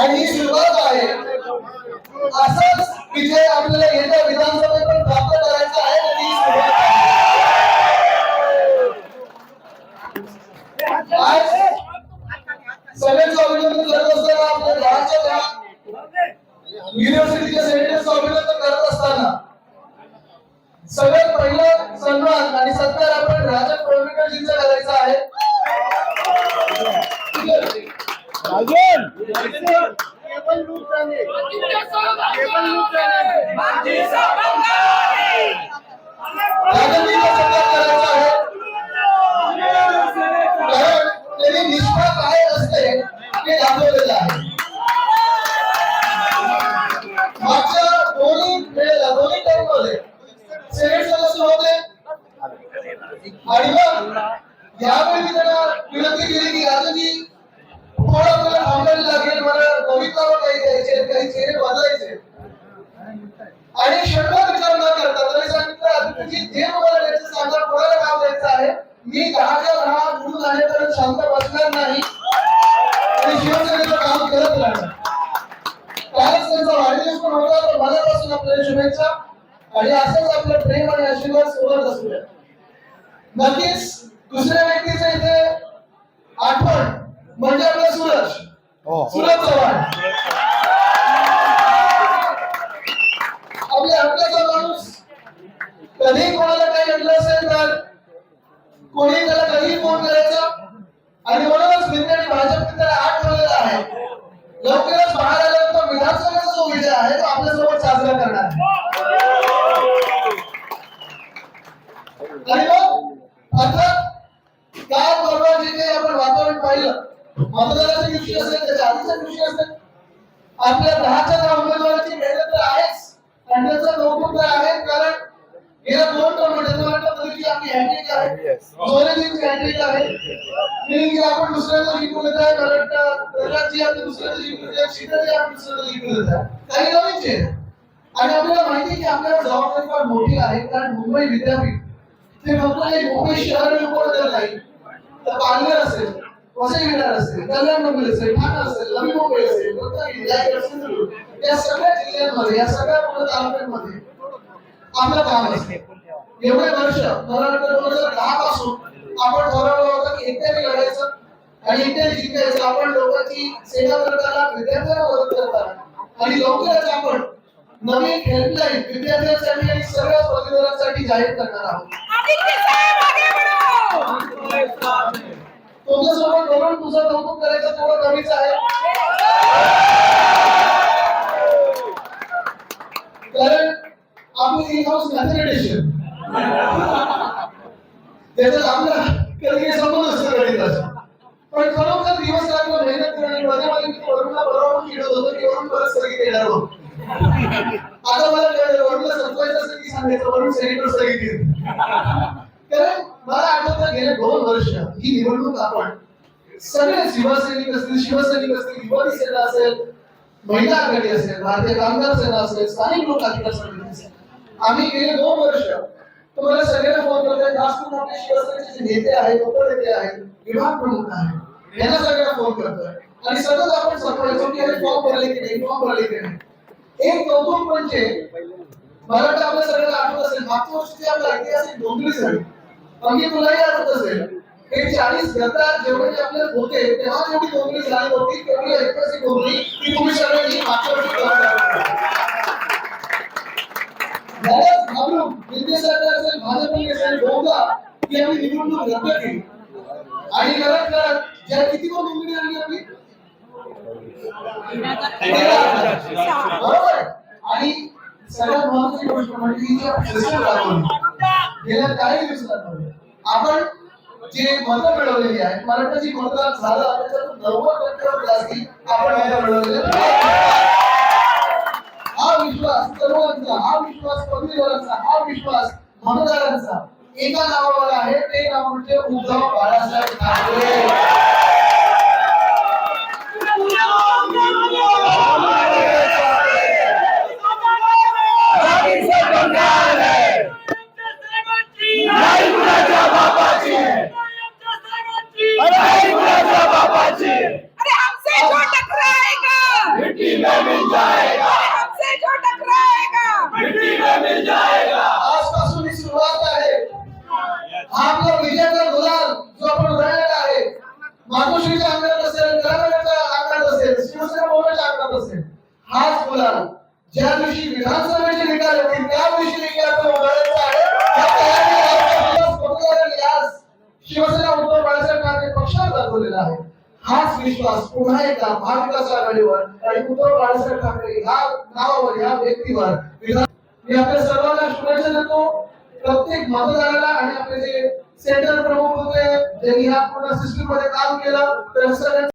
आणि ही सुरुवात आहे. असाच विजय आपल्याला येत्या विधानसभेत पण प्राप्त करायचा आहे आणि ही सुरुवात आहे. आज सभेचं अभिनंदन करत असताना आपल्या घराच्या युनिव्हर्सिटीच्या सेनेटरचं अभिनंदन करत असताना सगळ्यात पहिला सन्मान आणि सत्कार आपण राजन कोळंबीकरजींचा करायचा आहे. आणि मग यावेळी मी त्यांना विनंती केली की राजाजी थोडं मला काही द्यायचे काही चेहरे बदलायचे. आणि क्षणभर विचार न करता त्यांनी सांगितलं तुझी जे मला द्यायचं सांगा कोणाला काम द्यायचं आहे? मी दहाच्या दहा निवडून आल्यापर्यंत शांत बसणार नाही. आणि शिवसेनेचं काम करत राहणार. कालच त्यांचा वाढदिवस पण होता तर मनापासून आपल्याला शुभेच्छा. आणि असंच आपलं प्रेम आणि आशीर्वाद सोबत असू द्या. नक्कीच दुसऱ्या व्यक्तीचं इथे आठवण म्हणजे आपला सूरज. हो. सूरज चव्हाण. आपले हक्काचा माणूस कधी कोणाला काही घडलं असेल तर कोणी त्याला कधी फोन करायचा? आणि म्हणूनच मित्रांनी भाजप त्याला आठ ठेवलेला आहे. लवकरच बाहेर आल्यानंतर विधानसभेचा जो विजय आहे तो आपल्यासोबत साजरा करणार आणि मग अर्थात काय परवा जे काही आपण वातावरण पाहिलं. मतदानाच्या दिवशी असेल त्याच्या आधीच्या दिवशी असेल. आपल्या दहाच्या दहा उमेदवाराची मेहनत तर आहेच. आणि त्याचं कौतुक तर आहे कारण गेल्या दोन की आपली हॅट्रिक आहे. सोनेजींची हॅट्रिक आहे. meaning की आपण दुसऱ्याचं जिंकून येत आहे वाटतं प्रल्हादजी आपले दुसऱ्याचं जिंकून येत आहे सीताजी आपण दुसऱ्याचं जिंकून येत आहे. काही नवीनच आहे. आणि आपल्याला माहिती आहे की आपल्याला जबाबदारी फार मोठी आहे कारण मुंबई विद्यापीठ. ते फक्त एक मुंबई शहर विभाग नाही. तर पालघर वसई विरार असेल कल्याण मुंबई असेल ठाणे असेल नवी मुंबई असेल रत्नागिरी रायगड सिंधुदुर्ग या सगळ्या जिल्ह्यांमध्ये या सगळ्या पूर्ण तालुक्यांमध्ये आपलं काम असते. एवढे वर्ष दोन हजार दहा पासून आपण ठरवलं होतं की एकट्याने लढायचं आणि एकट्याने जिंकायचं. आपण लोकांची सेवा करताना विद्यार्थ्यांना मदत करताना आणि लवकरच आपण नवीन हेल्पलाईन विद्यार्थ्यांसाठी आणि सगळ्या पदवीधरांसाठी जाहीर करणार आहोत. तुमच्यासोबत बोलून तुझं कौतुक करायचं थोडं कमीच आहे. कारण आपलं इन हाऊस मॅथमॅटिशियन त्याच्यात आपला कधी काही संबंध असतो गणिताचा. पण खरोखर दिवस रात्र मेहनत करणे मध्ये मध्ये मी वरुणला बरोबर चिडत होतो की वरुण परत स्थगित येणार होतो. आता मला वरुणला संपवायचं असं की सांगायचं वरुण सेनेटर स्थगित येईल कारण मला आठवतं गेले दोन वर्ष ही निवडणूक आपण सगळे शिवसैनिक असतील शिवसैनिक असतील युवती सेना असेल महिला आघाडी असेल भारतीय कामगार सेना असेल स्थानिक लोक अधिकार समिती असेल. आम्ही गेले दोन वर्ष तुम्हाला सगळ्यांना फोन करतोय खास करून आपले शिवसेनेचे जे नेते आहेत उपनेते आहेत विभाग प्रमुख आहेत यांना सगळ्यांना फोन करतोय. आणि सतत आपण सांगायचो की अरे फॉर्म भरले की नाही फॉर्म भरले की नाही. एक कौतुक म्हणजे मला वाटतं आपल्या सगळ्यांना आठवत असेल मागच्या वर्षी आपला ऐतिहासिक डोंगरी झाली. अगदी तुलाही आठवत असेल हे चाळीस गद्दार जेवढे आपल्याला होते तेव्हा जेवढी डोंगरी झाली होती तेवढी ऐतिहासिक डोंगरी ती तुम्ही सगळ्यांनी मागच्या वर्षी करत आहात. बऱ्याच घाबरून विद्यासागर असेल भाजपने असेल बहुधा की आम्ही निवडणूक रद्द केली. आणि करत करत ज्या किती कोण नोंदणी आली आपली. बरोबर आणि सगळ्यात महत्वाची गोष्ट म्हणजे गेल्या काही दिवसात आपण जे मतं मिळवलेली आहेत मराठाची वाटतं मतदान झालं त्याच्यातून नव्वद टक्क्यावर जास्ती आपण मतं मिळवलेले हा विश्वास सर्वांचा हा विश्वास पदवीधरांचा हा विश्वास मतदारांचा. एका नावावर आहे ते नाव म्हणजे उद्धव बाळासाहेब ठाकरे. ज्या दिवशी विधानसभेचे निकाल येतील त्या दिवशी देखील आपण उभारायचं आहे. शिवसेना उद्धव बाळासाहेब ठाकरे पक्षावर दाखवलेला आहे. हाच विश्वास पुन्हा एकदा महाविकास आघाडीवर आणि उद्धव बाळासाहेब ठाकरे ह्या नावावर ह्या व्यक्तीवर विधान मी आपल्या सर्वांना शुभेच्छा देतो. प्रत्येक मतदाराला आणि आपले जे सेंटर प्रमुख होते ज्यांनी ह्या पूर्ण सिस्टीममध्ये काम केलं तर सगळ्यांना